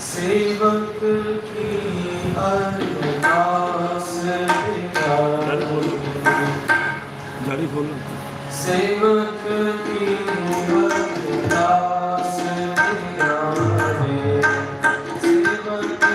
सेवक की अरदास जारी खोलो सेवक की अरदास सेवक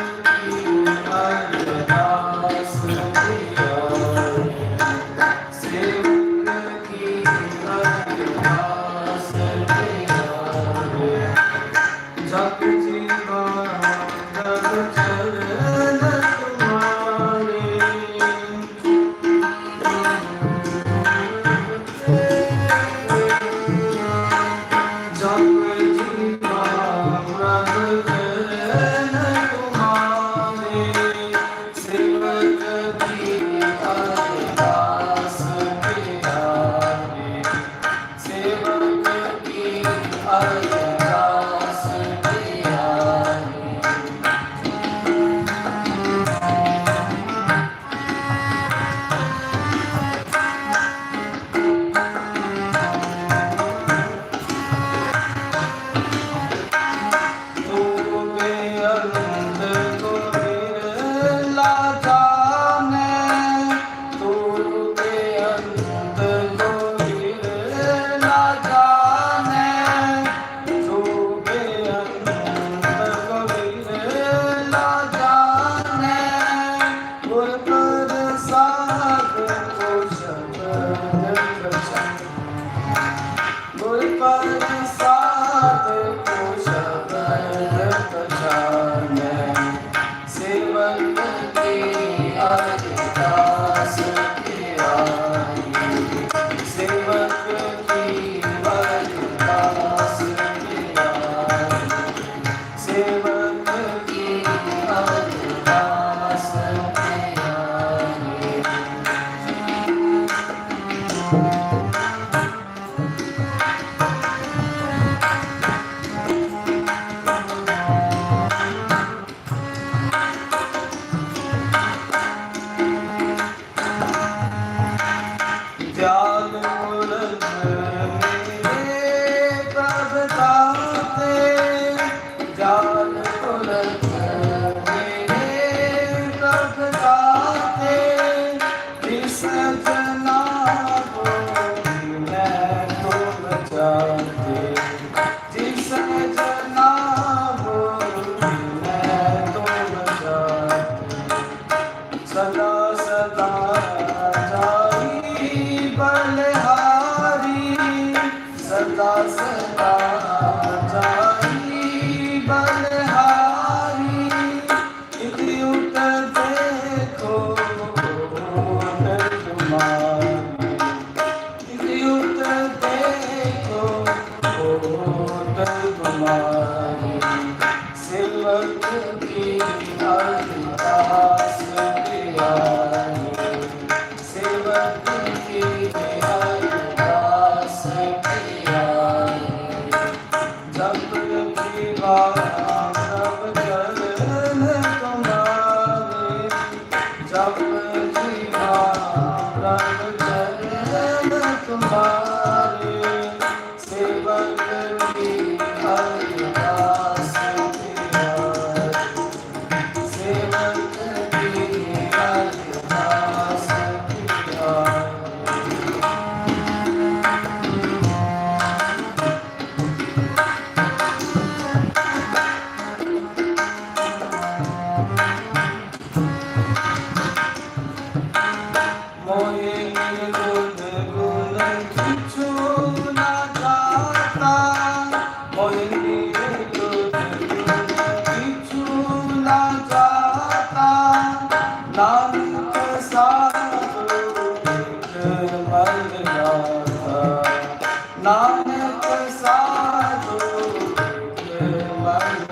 Thank you. ਸਦਾ ਸਦਾ ਜਾਈ ਬਨਹਾਰੀ ਇਤਿ ਉਤਰ ਦੇਖੋ ਅਨੰਤ ਮਾਰੀ ਇਤਿ ਉਤਰ ਦੇਖੋ ਅਨੰਤ ਮਾਰੀ ਸਿਮਰਤ almas